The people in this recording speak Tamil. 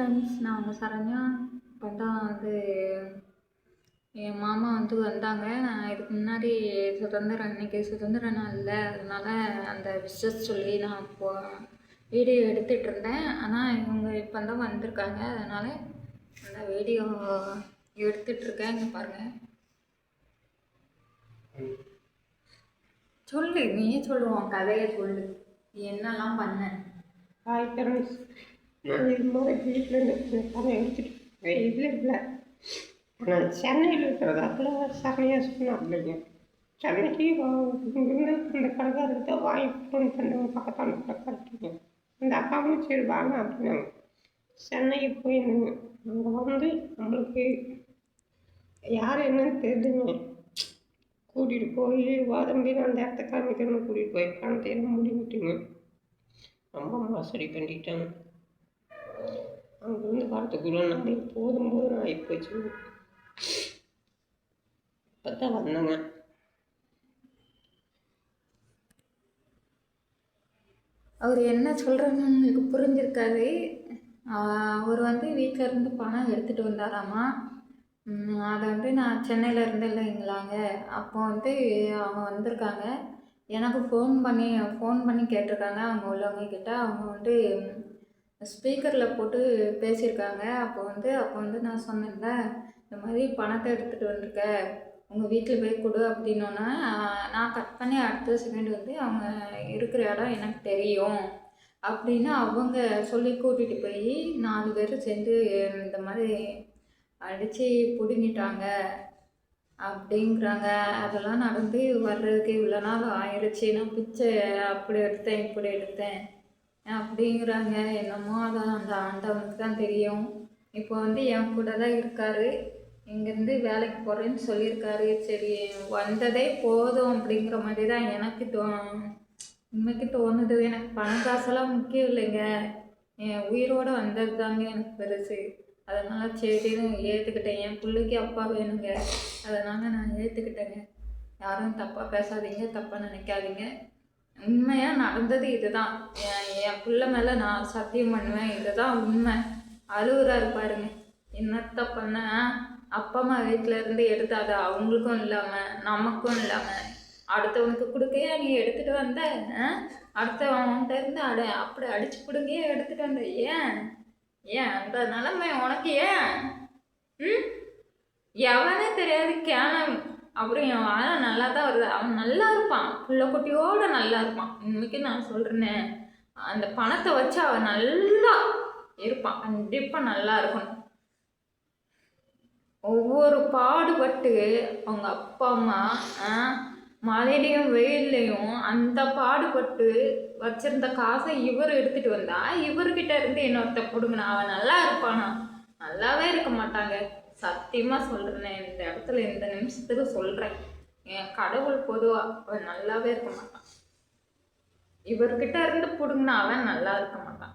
ஃப்ரெண்ட்ஸ் நான் உங்கள் சரண்யா இப்போ தான் வந்து என் மாமா வந்து வந்தாங்க. நான் இதுக்கு முன்னாடி சுதந்திர அன்னைக்கு சுதந்திர நாளில் அதனால் அந்த விஷஸ் சொல்லி நான் இப்போ வீடியோ எடுத்துகிட்டு இருந்தேன். ஆனால் இவங்க இப்போ தான் வந்திருக்காங்க. அதனால் அந்த வீடியோ எடுத்துகிட்ருக்கேன் இங்கே பாருங்கள் சொல்லு நீயே சொல்லுவோம் கதையை சொல்லு. என்னெல்லாம் பண்ண? ஹாய் ஃப்ரெண்ட்ஸ் நான் இதுமாதிரி வீட்டில் இருந்து பணம் எடுத்துட்டு வெயில் இல்லை நான் சென்னையில் இருக்கிறதாப்புல சரணையாக சொன்னாப்லைங்க சென்னைக்கு வா- இங்கிருந்து அந்த கடைக்காரர்கிட்ட வாங்கி ஃபோன் பண்ணவங்க பக்கத்தான கடைக்காரங்க அந்த அக்காவும் சரி வாங்க அப்படின்னாங்க. சென்னைக்கு போயிருந்தேங்க. அங்கே வந்து நம்மளுக்கு யார் என்னன்னு தெரியுங்க கூட்டிகிட்டு போய் வாதம்பி அந்த இடத்த காமிக்கணும்னு கூட்டிகிட்டு போய் பணத்தை எல்லாம் முடிவிட்டுங்க ரொம்ப மோசடி பண்ணிட்டாங்க. அங்கேருந்து வரத்துக்குள்ள நம்மளுக்கு போதும் போதும் ஆகி போச்சு. இப்போ தான் வந்தேங்க. அவர் என்ன சொல்கிறாங்கன்னு உங்களுக்கு புரிஞ்சிருக்காது. அவர் வந்து வீட்டில் இருந்து பணம் எடுத்துகிட்டு வந்தாராமா? அதை வந்து நான் சென்னையில் இருந்து இல்லைங்களாங்க. அப்போ வந்து அவங்க வந்திருக்காங்க. எனக்கு ஃபோன் பண்ணி ஃபோன் பண்ணி கேட்டிருக்காங்க. அவங்க உள்ளவங்க கிட்ட. அவங்க வந்து ஸ்பீக்கரில் போட்டு பேசியிருக்காங்க. அப்போ வந்து அப்போ வந்து நான் சொன்னேன்ல இந்த மாதிரி பணத்தை எடுத்துகிட்டு வந்திருக்க உங்கள் வீட்டில் போய் கொடு அப்படின்னோன்னே நான் கட் பண்ணி அடுத்த செகண்ட் வந்து அவங்க இருக்கிற இடம் எனக்கு தெரியும் அப்படின்னு அவங்க சொல்லி கூட்டிகிட்டு போய் நாலு பேர் சேர்ந்து இந்த மாதிரி அடித்து பிடுங்கிட்டாங்க. அப்படிங்கிறாங்க. அதெல்லாம் நடந்து வர்றதுக்கு இவ்வளோ நாள் ஆயிடுச்சு நான் பிச்சை அப்படி எடுத்தேன் இப்படி எடுத்தேன். அப்படிங்கிறாங்க. என்னமோ அதான் அந்த ஆண்டவனுக்கு தான் தெரியும். இப்போ வந்து என் கூட தான் இருக்காரு. இங்கேருந்து வேலைக்கு போகிறேன்னு சொல்லியிருக்காரு. சரி வந்ததே போதும் அப்படிங்கிற மாதிரி தான் எனக்கு தோ உண்மைக்கு தோணுது. எனக்கு பணம் காசெல்லாம் முக்கியம் இல்லைங்க. என் உயிரோடு வந்தது தாங்க எனக்கு பெருசு. அதனால் சரின்னு ஏற்றுக்கிட்டேன் என் பிள்ளைக்கு அப்பா வேணுங்க. அதனால் நான் ஏற்றுக்கிட்டேங்க யாரும் தப்பாக பேசாதீங்க தப்பாக நினைக்காதீங்க. உண்மையாக நடந்தது இதுதான். என் என் பிள்ளை மேலே நான் சத்தியம் பண்ணுவேன். இதுதான் உண்மை. அழுகுறாரு பாருங்க. என்னத்த பண்ண? அப்பா அம்மா வீட்டில் இருந்து எடுத்து அது அவங்களுக்கும் இல்லாமல் நமக்கும் இல்லாமல் அடுத்தவனுக்கு கொடுக்கையா? நீ எடுத்துகிட்டு வந்த? ஆ? அடுத்தவன்கிட்ட இருந்து அட அப்படி அடிச்சு பிடுங்கியே எடுத்துகிட்டு வந்த. ஏன்? ஏன்? அந்த நிலைமை உனக்கு ஏன்? ம்? எவனே தெரியாது. கேன அப்படி அவன் நல்லா தான் வருது. அவன் நல்லா இருப்பான். பிள்ளைக்குட்டியோட குட்டியோட நல்லா இருப்பான். இன்னைக்கு நான் சொல்கிறேனே அந்த பணத்தை வச்சு அவன் நல்லா இருப்பான். கண்டிப்பாக நல்லா இருக்கணும். ஒவ்வொரு பாடுபட்டு அவங்க அப்பா அம்மா ஆ, மழையிலையும் வெயில்லையும் அந்த பாடுபட்டு வச்சிருந்த காசை இவர் எடுத்துகிட்டு வந்தா இவர்கிட்ட இருந்து இன்னொருத்த கொடுங்கண்ணா. அவன் நல்லா இருப்பானா? நல்லா இருக்க மாட்டாங்க சத்தியமா சொல்றேனே இந்த இடத்துல இந்த நிமிஷத்துக்கு சொல்றேன். என் கடவுள் பொதுவா அவன் நல்லாவே இருக்க மாட்டான். இவர்கிட்ட இருந்து பிடுங்கினா அவன் நல்லா இருக்க மாட்டான்.